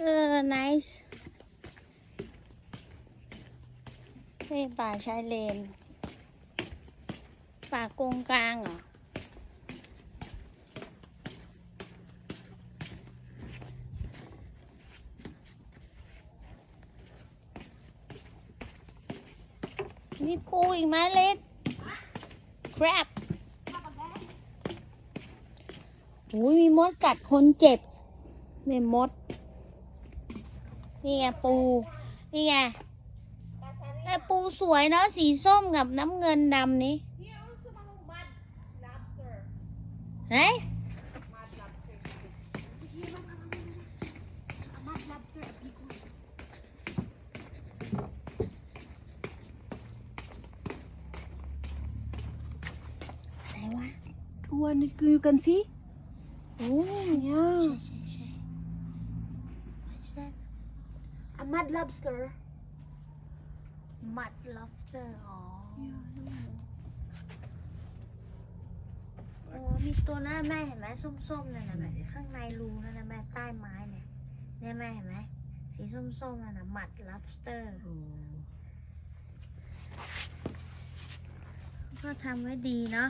เออ nice นี่ป่าชายเลน ป่ากงกลางเหรอ มีปูอีกไหมเล็ก crab อุ้ยมีมดกัดคนเจ็บเนี่ยมด นี่ไงปู นี่ไงแต่ปูสวยเนาะสีส้มกับน้ำเงินดำนี้ Here also mga mud lobster. ไหน Mud lobster. Sige, ma'am, ma'am, ma'am, ma'am. A mud lobster, a big one. ไหนวะ Two one, you can see? โอ้ Yeah. ใช่ใช่ What's that A mud lobster. mud lobster อ๋อโอ้มีตัวนั้นแม่เห็นไหมส้มๆนั่นนะแม่ข้างในรูนั่นนะแม่ใต้ไม้เนี่ยเนี่ยแม่เห็นไหมสีส้มๆนั่นนะหมัด lobster ก็ทำไว้ดีเนาะ